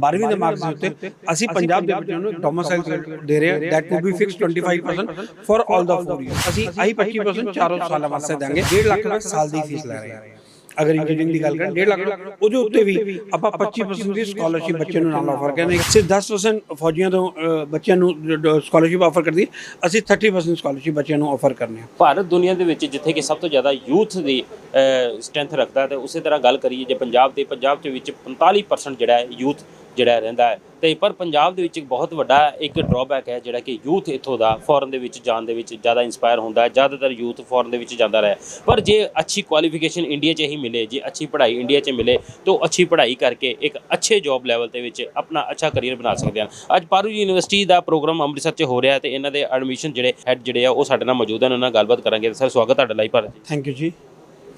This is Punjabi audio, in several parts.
12ਵੀਂ ਦੇ ਮਾਰਕਸ ਦੇ ਉੱਤੇ ਅਸੀਂ ਪੰਜਾਬ ਦੇ ਬੱਚਿਆਂ ਨੂੰ ਡੋਮਿਸਾਈਲ ਦੇ ਰਹੇ ਹਾਂ। That would be fix 25% for all the 4 year ਅਸੀਂ ਆਹੀ 25% ਚਾਰੋਂ ਸਾਲਾਂ ਵਾਸਤੇ ਦਾਂਗੇ 1.5 ਲੱਖ ਰੁਪਏ ਸਾਲ ਦੀ ਫੀਸ ਲੈ ਰਹੇ ਹਾਂ। ਅਗਰ ਇੰਜੀਨੀਅਰਿੰਗ ਦੀ ਗੱਲ ਕਰਾਂ 1.5 ਲੱਖ ਉਹਦੇ ਉੱਤੇ ਵੀ ਆਪਾਂ 25% ਦੀ ਸਕਾਲਰਸ਼ਿਪ ਬੱਚੇ ਨੂੰ ਨਾਲ ਆਫਰ ਕਰਦੇ ਹਾਂ ਸਿਰ 10% ਫੌਜੀਆਂ ਤੋਂ ਬੱਚਿਆਂ ਨੂੰ ਸਕਾਲਰਸ਼ਿਪ ਆਫਰ ਕਰਦੀ। ਅਸੀਂ 30% ਸਕਾਲਰਸ਼ਿਪ ਬੱਚਿਆਂ ਨੂੰ ਆਫਰ ਕਰਨੇ ਆ ਭਾਰਤ ਦੁਨੀਆ ਦੇ ਵਿੱਚ ਜਿੱਥੇ ਕਿ ਸਭ ਤੋਂ ਜ਼ਿਆਦਾ ਯੂਥ ਦੀ ਸਟਰੈਂਥ ਰੱਖਦਾ ਤੇ ਉਸੇ ਤਰ੍ਹਾਂ ਗੱਲ ਕਰੀਏ ਜੇ ਪੰਜਾਬ ਦੇ ਪੰਜਾਬ ਦੇ ਵਿੱਚ 45% ਜਿਹੜਾ ਹੈ ਯੂਥ ਜਿਹੜਾ ਰਹਿੰਦਾ ਹੈ। ਤੇ ਪਰ ਪੰਜਾਬ ਦੇ ਵਿੱਚ ਇੱਕ ਬਹੁਤ ਵੱਡਾ ਇੱਕ ਡਰਾਬੈਕ ਹੈ, ਜਿਹੜਾ ਕਿ ਯੂਥ ਇੱਥੋਂ ਦਾ ਫੋਰਨ ਦੇ ਵਿੱਚ ਜਾਣ ਦੇ ਵਿੱਚ ਜ਼ਿਆਦਾ ਇਨਸਪਾਇਰ ਹੁੰਦਾ ਹੈ। ਜ਼ਿਆਦਾਤਰ ਯੂਥ ਫੋਰਨ ਦੇ ਵਿੱਚ ਜਾਂਦਾ ਰਿਹਾ ਪਰ ਜੇ ਅੱਛੀ ਕੁਆਲੀਫਿਕੇਸ਼ਨ ਇੰਡੀਆ 'ਚ ਹੀ ਮਿਲੇ, ਜੇ ਅੱਛੀ ਪੜ੍ਹਾਈ ਇੰਡੀਆ 'ਚ ਮਿਲੇ, ਤਾਂ ਉਹ ਅੱਛੀ ਪੜ੍ਹਾਈ ਕਰਕੇ ਇੱਕ ਅੱਛੇ ਜੌਬ ਲੈਵਲ ਦੇ ਵਿੱਚ ਆਪਣਾ ਅੱਛਾ ਕਰੀਅਰ ਬਣਾ ਸਕਦੇ ਹਨ। ਅੱਜ ਪਾਰੂ ਯੂਨੀਵਰਸਿਟੀ ਦਾ ਪ੍ਰੋਗਰਾਮ ਅੰਮ੍ਰਿਤਸਰ 'ਚ ਹੋ ਰਿਹਾ ਹੈ ਤੇ ਇਹਨਾਂ ਦੇ ਐਡਮਿਸ਼ਨ ਜਿਹੜੇ ਹੈਡ ਜਿਹੜੇ ਆ, ਉਹ ਸਾਡੇ ਨਾਲ ਮੌਜੂਦ ਹਨ। ਉਹਨਾਂ ਨਾਲ ਗੱਲਬਾਤ ਕਰਾਂਗੇ। ਸਰ, ਸਵਾਗਤ ਤੁਹਾਡਾ ਲਾਈਵ ਭਾਰਤ ਜੀ। ਥੈਂਕ ਯੂ ਜੀ।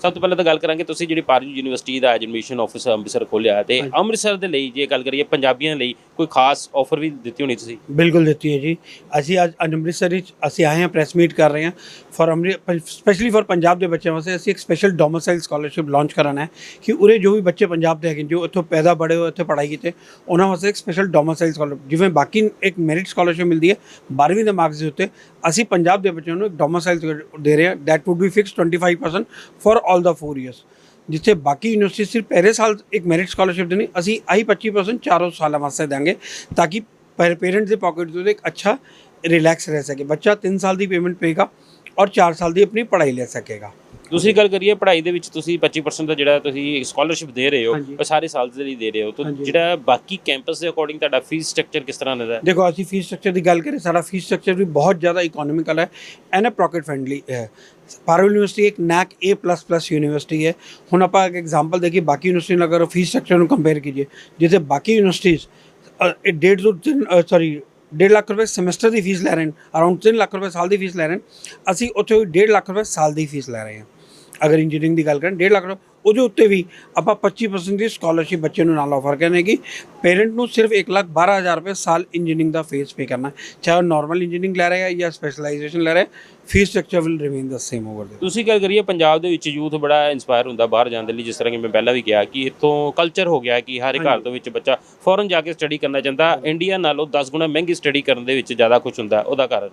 ਸਭ ਤੋਂ ਪਹਿਲਾਂ ਤਾਂ ਗੱਲ ਕਰਾਂਗੇ ਤੁਸੀਂ ਜਿਹੜੀ ਪਾਰਜ ਯੂਨੀਵਰਸਿਟੀ ਦਾ ਐਡਮਿਸ਼ਨ ਆਫਿਸ ਅੰਮ੍ਰਿਤਸਰ ਖੋਲਿਆ ਤੇ ਅੰਮ੍ਰਿਤਸਰ ਦੇ ਲਈ ਜੇ ਗੱਲ ਕਰੀਏ ਪੰਜਾਬੀਆਂ ਲਈ ਕੋਈ ਖਾਸ ਆਫਰ ਵੀ ਦਿੱਤੀ ਹੋਣੀ ਤੁਸੀਂ? ਬਿਲਕੁਲ ਦਿੱਤੀ ਹੈ ਜੀ। ਅਸੀਂ ਅੱਜ ਅੰਮ੍ਰਿਤਸਰ ਵਿੱਚ ਅਸੀਂ ਆਏ ਹਾਂ ਪ੍ਰੈਸ ਮੀਟ ਕਰ ਰਹੇ ਹਾਂ for Amrit specially for Punjab ਦੇ ਬੱਚਿਆਂ ਵਾਸਤੇ ਅਸੀਂ ਇੱਕ ਸਪੈਸ਼ਲ ਡੋਮਿਸਾਈਲ ਸਕਾਲਰਸ਼ਿਪ ਲਾਂਚ ਕਰਾਣਾ ਹੈ ਕਿ ਉਰੇ ਜੋ ਵੀ ਬੱਚੇ ਪੰਜਾਬ ਦੇ ਹੈਗੇ ਜੋ ਉੱਥੋਂ ਪੈਦਾ ਬੜੇ ਹੋਏ ਉੱਥੇ ਪੜ੍ਹਾਈ ਕੀਤੇ ਉਹਨਾਂ ਵਾਸਤੇ ਇੱਕ ਸਪੈਸ਼ਲ ਡੋਮਿਸਾਈਲ ਸਕਾਲਰਸ਼ਿਪ ਜਿਵੇਂ ਬਾਕੀ ਇੱਕ ਮੈਰਿਟ ਸਕਾਲਰਸ਼ਿਪ ਮਿਲਦੀ ਹੈ 12ਵੀਂ ਦੇ ਮਾਰਕਸ ਦੇ ਉੱਤੇ ਅਸੀਂ ਪੰਜਾਬ ਦੇ ਬੱਚਿਆਂ ਨੂੰ ਇੱਕ ਡੋਮਿਸਾਈਲ ਦੇ ਰਹੇ ਹਾਂ that would be fix 25% for all the 4 years ਜਿੱਥੇ ਬਾਕੀ ਯੂਨੀਵਰਸਿਟੀ ਸਿਰਫ ਪਹਿਲੇ ਸਾਲ ਇੱਕ ਮੈਰਿਟ ਸਕਾਲਰਸ਼ਿਪ ਦੇਣੀ, ਅਸੀਂ ਆਹੀ 25% ਚਾਰੋਂ ਸਾਲਾਂ ਵਾਸਤੇ ਦਾਂਗੇ ਤਾਂ ਕਿ ਪੇਰੈਂਟਸ ਦੇ ਪਾਕਟ ਤੋਂ ਇੱਕ ਅੱਛਾ ਰਿਲੈਕਸ ਰਹਿ ਸਕੇ। ਬੱਚਾ 3 ਸਾਲ ਦੀ ਪੇਮੈਂਟ ਪੇਗਾ ਔਰ 4 ਸਾਲ ਦੀ ਆਪਣੀ ਪੜ੍ਹਾਈ ਲੈ ਸਕੇਗਾ। ਦੂਸਰੀ ਗੱਲ ਕਰੀਏ ਪੜ੍ਹਾਈ ਦੇ ਵਿੱਚ ਤੁਸੀਂ 25% ਦਾ ਜਿਹੜਾ ਤੁਸੀਂ ਸਕਾਲਰਸ਼ਿਪ ਦੇ ਰਹੇ ਹੋ। ਉਹ ਸਾਰੇ ਸਾਲ ਦੇ ਲਈ ਦੇ ਰਹੇ ਹੋ। ਤਾਂ। ਜਿਹੜਾ ਬਾਕੀ ਕੈਂਪਸ ਦੇ ਅਕੋਰਡਿੰਗ ਤੁਹਾਡਾ ਫੀਸ ਸਟਰਕਚਰ ਕਿਸ ਤਰ੍ਹਾਂ ਦਾ ਹੈ? ਦੇਖੋ ਅਸੀਂ ਫੀਸ ਸਟਰਕਚਰ ਦੀ ਗੱਲ ਕਰੀਏ ਸਾਡਾ ਫੀਸ ਸਟਰਕਚਰ ਵੀ ਬਹੁਤ ਜ਼ਿਆਦਾ ਇਕਨੋਮਿਕਲ ਹੈ ਐਂਡ ਪॉकेट ਫ੍ਰੈਂਡਲੀ ਹੈ। ਪਾਰਲ ਯੂਨੀਵਰਸਿਟੀ ਇੱਕ ਨੈਕ A++ ਯੂਨੀਵਰਸਿਟੀ ਹੈ। ਹੁਣ ਆਪਾਂ ਇੱਕ ਐਗਜ਼ਾਮਪਲ ਦੇਖੀਏ ਬਾਕੀ ਯੂਨੀਵਰਸਿਟੀ ਨਾਲ ਅਗਰ ਫੀਸ ਸਟਰਕਚਰ ਨੂੰ ਕੰਪੇਅਰ ਕੀਜੀਏ ਜਿੱਥੇ ਬਾਕੀ ਯੂਨੀਵਰਸਿਟੀਜ਼ ਇਹ ਡੇਢ ਤੋਂ ਸੌਰੀ ਡੇਢ ਲੱਖ ਰੁਪਏ ਸਮੈਸਟਰ ਦੀ ਫੀਸ ਲੈ ਰਹੇ ਨੇ ਅਰਾਊਂਡ 3 ਲੱਖ ਰੁਪਏ ਸਾਲ ਦੀ ਫੀਸ ਲੈ ਰਹੇ ਨੇ ਅਸੀਂ ਉੱਥੇ ਡੇਢ ਲੱਖ ਰੁਪਏ ਸਾਲ ਦੀ ਫੀਸ ਲੈ ਰਹੇ ਹਾਂ। ਅਗਰ ਇੰਜੀਨੀਅਰਿੰਗ ਦੀ ਗੱਲ ਕਰਾਂ ਡੇਢ ਲੱਖ ਰੁਪਏ। ਉਹਦੇ ਉੱਤੇ ਵੀ ਆਪਾਂ 25% ਦੀ ਸਕਾਲਰਸ਼ਿਪ ਬੱਚੇ ਨੂੰ ਨਾਲ ਆਫਰ ਕਰਨੇ ਕਿ ਪੇਰੈਂਟ ਨੂੰ ਸਿਰਫ 1 ਲੱਖ 12000 ਰੁਪਏ ਸਾਲ ਇੰਜੀਨੀਅਰਿੰਗ ਦਾ ਫੀਸ ਪੇ ਕਰਨਾ। ਚਾਹੇ ਉਹ ਨਾਰਮਲ ਇੰਜੀਨੀਅਰਿੰਗ ਲੈ ਰਿਹਾ ਹੈ ਜਾਂ ਸਪੈਸ਼ਲਾਈਜੇਸ਼ਨ ਲੈ ਰਿਹਾ fees structure will remain the same over ਦੇ ਤੁਸੀਂ ਗੱਲ ਕਰੀਏ ਪੰਜਾਬ ਦੇ ਵਿੱਚ ਯੂਥ ਬੜਾ ਇਨਸਪਾਇਰ ਹੁੰਦਾ ਬਾਹਰ ਜਾਣ ਦੇ ਲਈ ਜਿਸ ਤਰ੍ਹਾਂ ਕਿ ਮੈਂ ਪਹਿਲਾਂ ਵੀ ਕਿਹਾ ਕਿ ਇੱਥੋਂ ਕਲਚਰ ਹੋ ਗਿਆ ਕਿ ਹਰ ਘਰ ਦੇ ਵਿੱਚ ਬੱਚਾ ਫੋਰਨ ਜਾ ਕੇ ਸਟੱਡੀ ਕਰਨਾ ਚਾਹੁੰਦਾ ਇੰਡੀਆ ਨਾਲੋਂ 10 ਗੁਣਾ ਮਹਿੰਗੀ ਸਟੱਡੀ ਕਰਨ ਦੇ ਵਿੱਚ ਜ਼ਿਆਦਾ ਕੁਝ ਹੁੰਦਾ ਉਹਦਾ ਕਾਰਨ?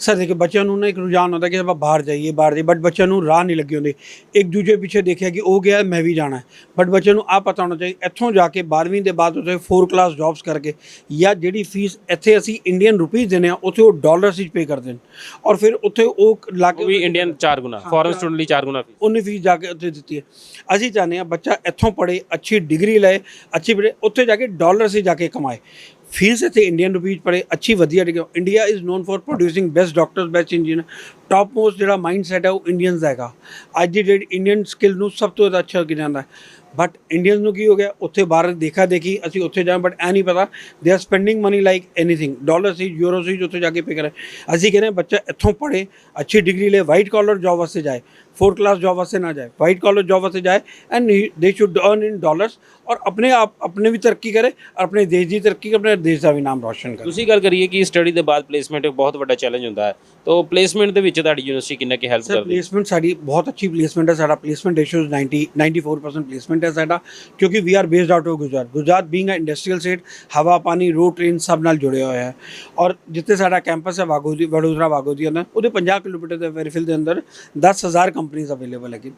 ਸਰ ਦੇਖੋ ਬੱਚਿਆਂ ਨੂੰ ਨਾ ਇੱਕ ਰੁਝਾਨ ਹੁੰਦਾ ਕਿ ਆਪਾਂ ਬਾਹਰ ਜਾਈਏ ਬਾਹਰ ਜਾਈਏ ਬਟ ਬੱਚਿਆਂ ਨੂੰ ਰਾਹ ਨਹੀਂ ਲੱਗੀ ਹੁੰਦੀ। ਇੱਕ ਦੂਜੇ ਪਿੱਛੇ ਦੇਖਿਆ ਕਿ ਉਹ ਗਿਆ ਮੈਂ ਵੀ ਜਾਣਾ ਹੈ। ਬਟ ਬੱਚਿਆਂ ਨੂੰ ਆ ਪਤਾ ਹੋਣਾ ਚਾਹੀਦਾ ਇੱਥੋਂ ਜਾ ਕੇ 12ਵੀਂ ਦੇ ਬਾਅਦ ਉੱਥੇ 4 ਕਲਾਸ ਜੌਬਸ ਕਰਕੇ ਜਾਂ ਜਿਹੜੀ ਫੀਸ ਇੱਥੇ ਅਸੀਂ ਇੰਡੀਅਨ ਰੁਪੀਸ ਦਿੰਦੇ ਆ ਉੱਥੇ ਉਹ ਡਾਲਰਸ ਵਿੱਚ ਪੇ ਕਰਦੇ ਨੇ ਔਰ ਫਿਰ ਉੱਥੇ ਉਹ ਲੱਗ ਵੀ ਇੰਡੀਅਨ 4 ਗੁਣਾ ਫੋਰਨ ਸਟੂਡੈਂਟ ਲਈ 4 ਗੁਣਾ ਫੀਸ ਉਹਨੇ ਫੀਸ ਜਾ ਕੇ ਉੱਥੇ ਦਿੱਤੀ ਹੈ। ਅਸੀਂ ਚਾਹੁੰਦੇ ਹਾਂ ਬੱਚਾ ਇੱਥੋਂ ਪੜ੍ਹੇ ਅੱਛੀ ਡਿਗਰੀ ਲਏ ਅੱਛੀ ਉੱਥੇ ਜਾ ਕੇ ਡਾਲਰ ਸੇ ਜਾ ਕੇ ਕਮਾਏ। ਫੀਸ ਇੱਥੇ ਇੰਡੀਅਨ ਰੁਪੀਸ ਪੜ੍ਹੇ ਅੱਛੀ ਵਧੀਆ degree India is known for producing best doctors best engineer top most ਜਿਹੜਾ ਮਾਈਂਡ ਸੈਟ ਹੈ ਉਹ ਇੰਡੀਅਨਸ ਦਾ ਹੈਗਾ ਅੱਜ ਦੀ ਡੇਟ ਇੰਡੀਅਨ ਸਕਿੱਲ ਨੂੰ ਸਭ ਤੋਂ ਜ਼ਿਆਦਾ ਅੱਛਾ ਕੀ ਜਾਂਦਾ ਹੈ ਬਟ ਇੰਡੀਅਨਸ ਨੂੰ ਕੀ ਹੋ ਗਿਆ ਉੱਥੇ ਬਾਹਰ ਦੇਖਾ ਦੇਖੀ ਅਸੀਂ ਉੱਥੇ ਜਾਵਾਂ ਬਟ ਐ ਨਹੀਂ ਪਤਾ they are spending money like anything dollar C euro ਸੀ ਉੱਥੇ ਜਾ ਕੇ ਪੇ ਕਰੇ ਅਸੀਂ ਕਹਿੰਦੇ ਹਾਂ ਬੱਚਾ ਇੱਥੋਂ ਪੜ੍ਹੇ ਅੱਛੀ ਡਿਗਰੀ ਲੈ ਵਾਈਟ ਕਾਲਰ ਜੌਬ ਵਾਸਤੇ ਜਾਏ फोर्थ क्लास जॉब वास्ते ना जाए वाइट कॉलर जॉब वास्ते जाए and they should earn in dollars और अपने आप अपने भी तरक्की करे और अपने देश की तरक्की करे अपने देश का भी नाम रोशन करे ਤੁਸੀਂ ਗੱਲ ਕਰੀਏ ਕਿ ਸਟੱਡੀ ਦੇ ਬਾਅਦ ਪਲੇਸਮੈਂਟ ਇੱਕ ਬਹੁਤ ਵੱਡਾ ਚੈਲੰਜ ਹੁੰਦਾ ਹੈ ਤਾਂ ਪਲੇਸਮੈਂਟ ਦੇ ਵਿੱਚ ਤੁਹਾਡੀ ਯੂਨੀਵਰਸਿਟੀ ਕਿੰਨਾ ਕੀ ਹੈਲਪ ਕਰਦੀ ਹੈ? ਪਲੇਸਮੈਂਟ ਸਾਡੀ ਬਹੁਤ ਅੱਛੀ ਪਲੇਸਮੈਂਟ ਹੈ ਸਾਡਾ ਪਲੇਸਮੈਂਟ ਰੇਸ਼ੀਓ 90 94% ਪਲੇਸਮੈਂਟ ਹੈ ਸਾਡਾ ਕਿਉਂਕਿ we are based out of Gujarat Gujarat being a industrial state ਹਵਾ ਪਾਣੀ ਰੋਡ ਟ੍ਰੇਨ ਸਭ ਨਾਲ ਜੁੜਿਆ ਹੋਇਆ ਹੈ। ਔਰ ਜਿੱਥੇ ਸਾਡਾ ਕੈਂਪਸ ਹੈ ਵਾਗੋਦੀ ਵਡੋਦਰਾ ਵਾਗੋਦੀ ਅੰਦਰ ਉਹਦੇ 50 ਕਿਲੋਮੀਟਰ ਦੇ ਵੈਰੀਫਿਲ ਦੇ ਅੰਦਰ 10000 ਕੰਪਨੀਆਂ ਅਵੇਲੇਬਲ ਹੈਗੀ।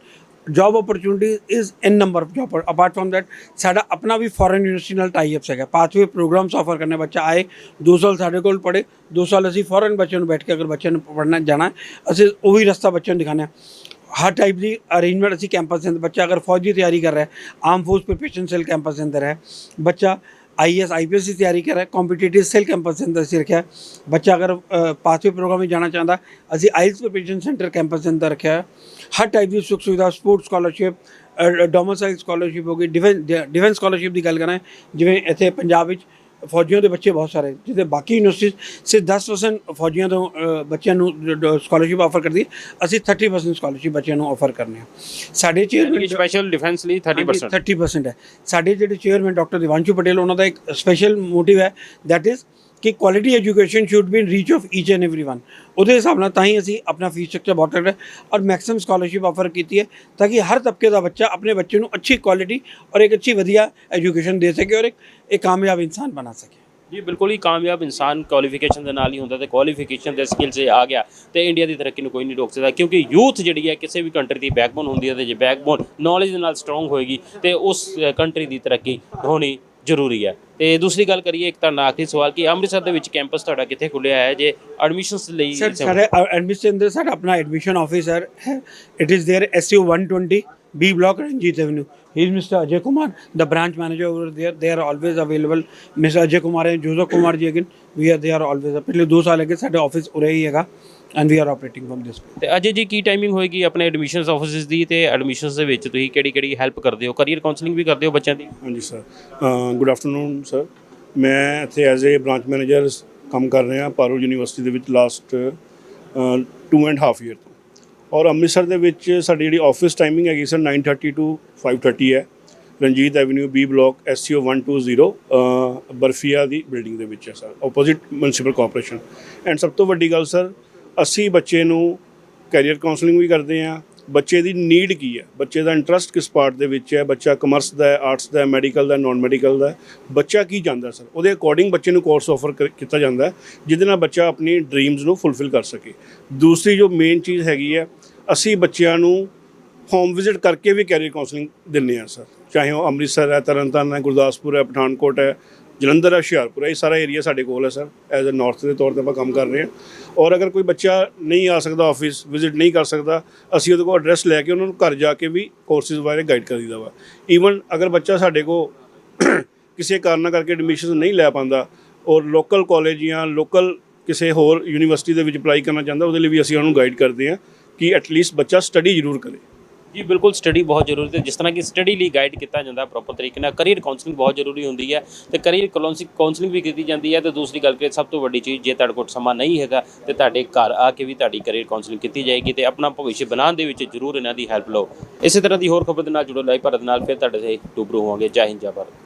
Job opportunity is in number of job apart from that ਸਾਡਾ ਆਪਣਾ ਵੀ ਫੋਰਨ ਯੂਨੀਵਰਸਿਟੀ ਨਾਲ ਟਾਈ ਅਪਸ ਹੈਗਾ ਪਾਥਵੇ ਪ੍ਰੋਗਰਾਮਸ ਆਫਰ ਕਰਨੇ ਬੱਚਾ ਆਏ 2 ਸਾਲ ਸਾਡੇ ਕੋਲ ਪੜੇ 2 ਸਾਲ ਅਸੀਂ ਫੋਰਨ ਬੱਚਿਆਂ ਨੂੰ ਬੈਠ ਕੇ ਅਗਰ ਬੱਚਿਆਂ ਨੂੰ ਪੜ੍ਹਨਾ ਜਾਣਾ ਹੈ, ਅਸੀਂ ਉਹੀ ਰਸਤਾ ਬੱਚਿਆਂ ਨੂੰ ਦਿਖਾਣਾ ਹੈ ਹਰ ਟਾਈਪ ਦੀ ਅਰੇਂਜਮੈਂਟ ਅਸੀਂ ਕੈਂਪਸ ਦੇ ਅੰਦਰ ਬੱਚਾ ਅਗਰ ਫੌਜੀ ਤਿਆਰੀ ਕਰ ਰਿਹਾ arm force preparation cell campus ਦੇ ਅੰਦਰ ਹੈ ਬੱਚਾ ਆਈਐਸ ਆਈਪੀਐਸ ਦੀ ਤਿਆਰੀ ਕਰ ਰਿਹਾ ਕੰਪੀਟੀਟਿਵ ਸੈੱਲ ਕੈਂਪਸ ਦੇ ਅੰਦਰ ਅਸੀਂ ਰੱਖਿਆ। ਬੱਚਾ ਅਗਰ ਪਾਥਵੇ ਪ੍ਰੋਗਰਾਮ ਵਿੱਚ ਜਾਣਾ ਚਾਹੁੰਦਾ, ਅਸੀਂ ਆਈਲਸ ਪ੍ਰੀਪਰੇਸ਼ਨ ਸੈਂਟਰ ਕੈਂਪਸ ਦੇ ਅੰਦਰ ਰੱਖਿਆ। ਹਰ ਟਾਈਪ ਦੀ ਸੁੱਖ ਸੁਵਿਧਾ ਸਪੋਰਟਸ ਸਕਾਲਰਸ਼ਿਪ ਡੋਮਿਸਾਈਲ ਸਕਾਲਰਸ਼ਿਪ ਹੋ ਗਈ। ਡਿਫੈਂਸ ਡਿਫੈਂਸ ਸਕਾਲਰਸ਼ਿਪ ਦੀ ਗੱਲ ਕਰਾਂ, ਜਿਵੇਂ ਇੱਥੇ ਪੰਜਾਬ ਵਿੱਚ ਫੌਜੀਆਂ ਦੇ ਬੱਚੇ ਬਹੁਤ ਸਾਰੇ ਜਿਹਦੇ ਬਾਕੀ ਯੂਨੀਵਰਸਿਟੀ ਸਿਰਫ 10% ਫੌਜੀਆਂ ਤੋਂ ਬੱਚਿਆਂ ਨੂੰ ਸਕਾਲਰਸ਼ਿਪ ਆਫਰ ਕਰਦੀ ਹੈ। ਅਸੀਂ 30% ਸਕਾਲਰਸ਼ਿਪ ਬੱਚਿਆਂ ਨੂੰ ਆਫਰ ਕਰਨੇ ਆ ਸਾਡੇ ਚੇਅਰਮੈਨ ਸਪੈਸ਼ਲ ਡਿਫੈਂਸ ਲਈ 30% 30% ਹੈ। ਸਾਡੇ ਜਿਹੜੇ ਚੇਅਰਮੈਨ ਡਾਕਟਰ ਦਿਵਾਂਸ਼ੂ ਪਟੇਲ ਉਹਨਾਂ ਦਾ ਇੱਕ ਸਪੈਸ਼ਲ ਮੋਟਿਵ ਹੈ। ਦੈਟ ਇਜ਼ ਕਿ quality education should be in reach of each and everyone ਉਹਦੇ ਹਿਸਾਬ ਨਾਲ ਤਾਂ ਹੀ ਅਸੀਂ ਆਪਣਾ ਫੀਸ ਸਟਰਕਚਰ ਬਹੁਤ ਤਗੜਾ ਔਰ ਮੈਕਸਿਮਮ ਸਕਾਲਰਸ਼ਿਪ ਆਫਰ ਕੀਤੀ ਹੈ ਤਾਂ ਕਿ ਹਰ ਤਬਕੇ ਦਾ ਬੱਚਾ ਆਪਣੇ ਬੱਚੇ ਨੂੰ ਅੱਛੀ ਕੁਆਲਿਟੀ ਔਰ ਇੱਕ ਅੱਛੀ ਵਧੀਆ ਐਜੂਕੇਸ਼ਨ ਦੇ ਸਕੇ ਔਰ ਇੱਕ ਇੱਕ ਕਾਮਯਾਬ ਇਨਸਾਨ ਬਣਾ ਸਕੇ ਜੀ ਬਿਲਕੁਲ ਹੀ ਕਾਮਯਾਬ ਇਨਸਾਨ ਕੁਆਲੀਫਿਕੇਸ਼ਨ ਦੇ ਨਾਲ ਹੀ ਹੁੰਦਾ ਤੇ ਕੁਆਲੀਫਿਕੇਸ਼ਨ ਦੇ ਸਕਿੱਲ 'ਚ ਆ ਗਿਆ ਤੇ ਇੰਡੀਆ ਦੀ ਤਰੱਕੀ ਨੂੰ ਕੋਈ ਨਹੀਂ ਰੋਕ ਸਕਦਾ ਕਿਉਂਕਿ ਯੂਥ ਜਿਹੜੀ ਹੈ ਕਿਸੇ ਵੀ ਕੰਟਰੀ ਦੀ ਬੈਕਬੋਨ ਹੁੰਦੀ ਹੈ ਤੇ ਜੇ ਬੈਕਬੋਨ ਨੌਲੇਜ ਦੇ ਨਾਲ ਸਟਰੋਂਗ ਹੋਏਗੀ ਤੇ ਉਸ ਕੰਟਰੀ ਦੀ ਤਰੱਕੀ ਹੋਣੀ ਜ਼ਰੂਰੀ ਹੈ ਤੇ ਦੂਸਰੀ ਗੱਲ ਕਰੀਏ ਇੱਕ ਤਾਂ ਆਖਰੀ ਸਵਾਲ ਕਿ ਅੰਮ੍ਰਿਤਸਰ ਦੇ ਵਿੱਚ ਕੈਂਪਸ ਤੁਹਾਡਾ ਕਿੱਥੇ ਖੁੱਲਿਆ ਹੈ ਜੇ ਐਡਮਿਸ਼ਨਸ ਲਈ ਸਰ ਸਾਡੇ ਐਡਮਿਸ਼ਨ ਦੇ ਸਾਡਾ ਆਪਣਾ ਐਡਮਿਸ਼ਨ ਆਫਿਸਰ ਹੈ it is there SU 120 B block Ranjit Avenue he is Mr Ajay Kumar the branch manager over there they are always available Mr Ajay Kumar and Joseph Kumar ji again we are they are always ਪਿਛਲੇ 2 ਸਾਲ ਅਗੇ ਸਾਡੇ ਆਫਿਸ ਉਰੇ ਹੀ ਹੈਗਾ and we are operating from this place ਤੇ ਅਜੇ ਜੀ ਕੀ ਟਾਈਮਿੰਗ ਹੋਏਗੀ ਆਪਣੇ ਐਡਮਿਸ਼ਨਸ ਆਫਿਸਿਸ ਦੀ ਤੇ ਐਡਮਿਸ਼ਨਸ ਦੇ ਵਿੱਚ ਤੁਸੀਂ ਕਿਹੜੀ ਕਿਹੜੀ ਹੈਲਪ ਕਰਦੇ ਹੋ ਕਰੀਅਰ ਕਾਉਂਸਲਿੰਗ ਵੀ ਕਰਦੇ ਹੋ ਬੱਚਿਆਂ ਦੀ ਹਾਂਜੀ ਸਰ ਗੁੱਡ ਆਫਟਰਨੂਨ ਸਰ ਮੈਂ ਇੱਥੇ ਐਜ਼ ਅ ਬ੍ਰਾਂਚ ਮੈਨੇਜਰ ਕੰਮ ਕਰ ਰਿਹਾ ਪਾਰੂਲ ਯੂਨੀਵਰਸਿਟੀ ਦੇ ਵਿੱਚ ਲਾਸਟ 2 ਐਂਡ ਹਾਫ ਈਅਰ ਤੋਂ ਔਰ ਅੰਮ੍ਰਿਤਸਰ ਦੇ ਵਿੱਚ ਸਾਡੀ ਜਿਹੜੀ ਆਫਿਸ ਟਾਈਮਿੰਗ ਹੈਗੀ ਸਰ 9:30 ਟੂ 5:30 ਹੈ। Ranjit avenue B block SCO 120 uh, ਬਰਫੀਆ ਦੀ ਬਿਲਡਿੰਗ ਦੇ ਵਿੱਚ ਹੈ sir opposite municipal corporation and ਸਭ ਤੋਂ ਵੱਡੀ ਗੱਲ ਸਰ ਅਸੀਂ ਬੱਚੇ ਨੂੰ ਕੈਰੀਅਰ ਕਾਉਂਸਲਿੰਗ ਵੀ ਕਰਦੇ ਹਾਂ ਬੱਚੇ ਦੀ ਨੀਡ ਕੀ ਹੈ? ਬੱਚੇ ਦਾ ਇੰਟਰਸਟ ਕਿਸ ਪਾਰਟ ਦੇ ਵਿੱਚ ਹੈ? ਬੱਚਾ ਕਮਰਸ ਦਾ ਹੈ ਆਰਟਸ ਦਾ ਹੈ ਮੈਡੀਕਲ ਦਾ ਹੈ ਨਾਨ ਮੈਡੀਕਲ ਦਾ ਬੱਚਾ ਕੀ ਜਾਂਦਾ ਸਰ ਉਹਦੇ ਅਕੋਰਡਿੰਗ ਬੱਚੇ ਨੂੰ ਕੋਰਸ ਆਫਰ ਕੀਤਾ ਜਾਂਦਾ ਜਿਹਦੇ ਨਾਲ ਬੱਚਾ ਆਪਣੀ ਡ੍ਰੀਮਸ ਨੂੰ ਫੁੱਲਫਿਲ ਕਰ ਸਕੇ। ਦੂਸਰੀ ਜੋ ਮੇਨ ਚੀਜ਼ ਹੈਗੀ ਹੈ, ਅਸੀਂ ਬੱਚਿਆਂ ਨੂੰ ਹੋਮ ਵਿਜ਼ਿਟ ਕਰਕੇ ਵੀ ਕੈਰੀਅਰ ਕਾਉਂਸਲਿੰਗ ਦਿੰਦੇ ਹਾਂ ਸਰ ਚਾਹੇ ਉਹ ਅੰਮ੍ਰਿਤਸਰ ਹੈ, ਤਰਨਤਾਰਨ ਹੈ, ਗੁਰਦਾਸਪੁਰ ਹੈ, ਪਠਾਨਕੋਟ ਹੈ ਜਲੰਧਰ ਹੈ ਹੁਸ਼ਿਆਰਪੁਰ ਹੈ ਇਹ ਸਾਰਾ ਏਰੀਆ ਸਾਡੇ ਕੋਲ ਹੈ ਸਰ ਐਜ਼ ਅ ਨਾਰਥ ਦੇ ਤੌਰ ਤੇ ਆਪਾਂ ਕੰਮ ਕਰ ਰਹੇ ਹਾਂ। ਔਰ ਅਗਰ ਕੋਈ ਬੱਚਾ ਨਹੀਂ ਆ ਸਕਦਾ ਆਫਿਸ ਵਿਜ਼ਿਟ ਨਹੀਂ ਕਰ ਸਕਦਾ, ਅਸੀਂ ਉਹਦੇ ਕੋਲ ਐਡਰੈਸ ਲੈ ਕੇ ਉਹਨਾਂ ਨੂੰ ਘਰ ਜਾ ਕੇ ਵੀ ਕੋਰਸਿਸ ਬਾਰੇ ਗਾਈਡ ਕਰ ਦਿੰਦਾ ਵਾ। ਈਵਨ ਅਗਰ ਬੱਚਾ ਸਾਡੇ ਕੋਲ ਕਿਸੇ ਕਾਰਨ ਕਰਕੇ ਐਡਮਿਸ਼ਨ ਨਹੀਂ ਲੈ ਪਾਉਂਦਾ, ਔਰ ਲੋਕਲ ਕਾਲਜ ਜਾਂ ਲੋਕਲ ਕਿਸੇ ਹੋਰ ਯੂਨੀਵਰਸਿਟੀ ਦੇ ਵਿੱਚ ਅਪਲਾਈ ਕਰਨਾ ਚਾਹੁੰਦਾ, ਉਹਦੇ ਲਈ ਵੀ ਅਸੀਂ ਉਹਨੂੰ ਗਾਈਡ ਕਰਦੇ ਹਾਂ ਕਿ ਐਟਲੀਸਟ ਬੱਚਾ ਸਟੱਡੀ ਜ਼ਰੂਰ ਕਰੇ। ਜੀ, ਬਿਲਕੁਲ ਸਟੱਡੀ ਬਹੁਤ ਜ਼ਰੂਰੀ ਤੇ ਜਿਸ ਤਰ੍ਹਾਂ ਕਿ ਸਟੱਡੀ ਲਈ ਗਾਈਡ ਕੀਤਾ ਜਾਂਦਾ ਪ੍ਰੋਪਰ ਤਰੀਕੇ ਨਾਲ ਕਰੀਅਰ ਕਾਉਂਸਲਿੰਗ ਬਹੁਤ ਜ਼ਰੂਰੀ ਹੁੰਦੀ ਹੈ ਤੇ ਕਰੀਅਰ ਕਾਉਂਸਲਿੰਗ ਵੀ ਕੀਤੀ ਜਾਂਦੀ ਹੈ ਤੇ ਦੂਸਰੀ ਗੱਲ ਕਿ ਸਭ ਤੋਂ ਵੱਡੀ ਚੀਜ਼ ਜੇ ਤੁਹਾਡੇ ਕੋਲ ਸਮਾਂ ਨਹੀਂ ਹੈਗਾ ਤੇ ਤੁਹਾਡੇ ਘਰ ਆ ਕੇ ਵੀ ਤੁਹਾਡੀ ਕਰੀਅਰ ਕਾਉਂਸਲਿੰਗ ਕੀਤੀ ਜਾਏਗੀ ਤੇ ਆਪਣਾ ਭਵਿੱਖ ਬਣਾਉਣ ਦੇ ਵਿੱਚ ਜ਼ਰੂਰ ਇਹਨਾਂ ਦੀ ਹੈਲਪ ਲਓ। ਇਸੇ ਤਰ੍ਹਾਂ ਦੀ ਹੋਰ ਖਬਰ ਦੇ ਨਾਲ ਜੁੜੋ ਲਾਈਵ ਭਾਰਤ ਨਾਲ ਫਿਰ ਤੁਹਾਡੇ 'ਤੇ ਰੂਬਰੂ ਹੋਵਾਂਗੇ। ਜੈ ਹਿੰਦ, ਜੈ ਭਾਰਤ।